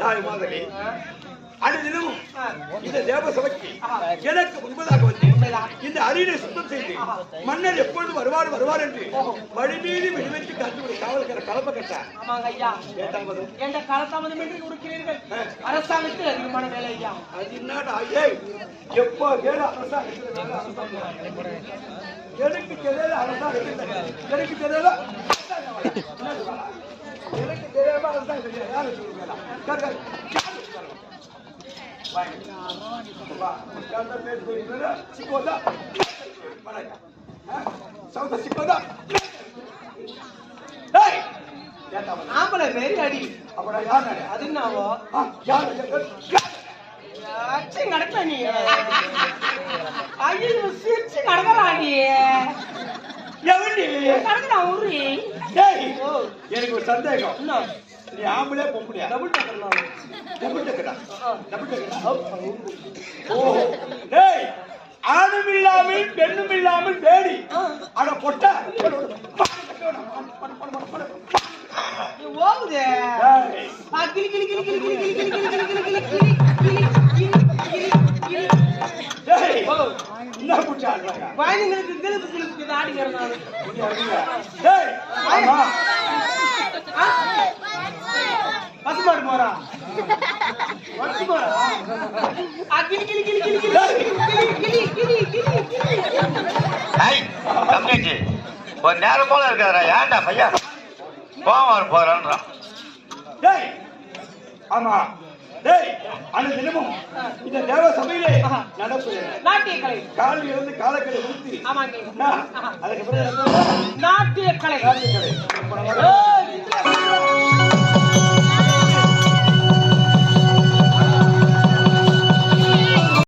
நாளை மாதிரி அனுதினமும் இந்த தேவசபைக்கு எனக்கு முன்பதாக வந்து இந்த அரியணை சுத்தம் செய்து மன்னர் எப்பொழுது வருவார் வருவார் என்று வழிமீது விடுவித்து காத்து காவல்கிற கலப்பை கட்டார் என்ற காலதாமதம் என்று இருக்கிறீர்கள் அரசாங்கத்தில் அதிகமான வேலை ஐயா. அது என்னடா ஐயா எப்போ வேலை அரசாங்கத்தில் எனக்கு தெரியல அரசாங்கத்தில் எனக்கு தெரியல. ಸಿಕ್ಕೋದ ಸೌದ ಸಿಕ್ಕೋದ நாமள அது என்னவோ யார் அச்சு நடக்க நீ ஐயோ சிரிச்சு நடக்கிறா நீ எவண்டி நடக்கிறா ஊரு எனக்கு ஒரு சந்தேகம் நீ ஆம்பளே பொம்பளையா டபுள் டக்கர் நான் டபுள் டக்கரா. டபுள் டக்கரா ஓ டேய் ஆணும் இல்லாமல் பெண்ணும் இல்லாமல் தேடி. அட பொட்ட ஓகுதே கிளி கிளி கிளி கிளி கிளி கிளி கிளி கிளி கிளி கிளி கிளி கிளி கிளி கிளி கிளி கிளி டேய், என்ன புடிச்சு நான் இங்க அடிங்க. டேய், ஆமா. போறா பசு போறா கிளி கிளி கிளி கிளி கிளி கிளி கிளி கிளி கிளி தம்பிச்சு ஒரு நேரம் போல இருக்காதா ஏன்டா பையன் கோவம் வர போறான்றான் டேய், ஆமா. டேய், அந்த தினமும் இந்த தேவ சபையிலே நடப்பு நாட்டிய கலை காலில் இருந்து காலக்கடை ஊத்தி ஆமாங்க? அதுக்கு பிறகு? நாட்டிய கலை காலிக்கடை.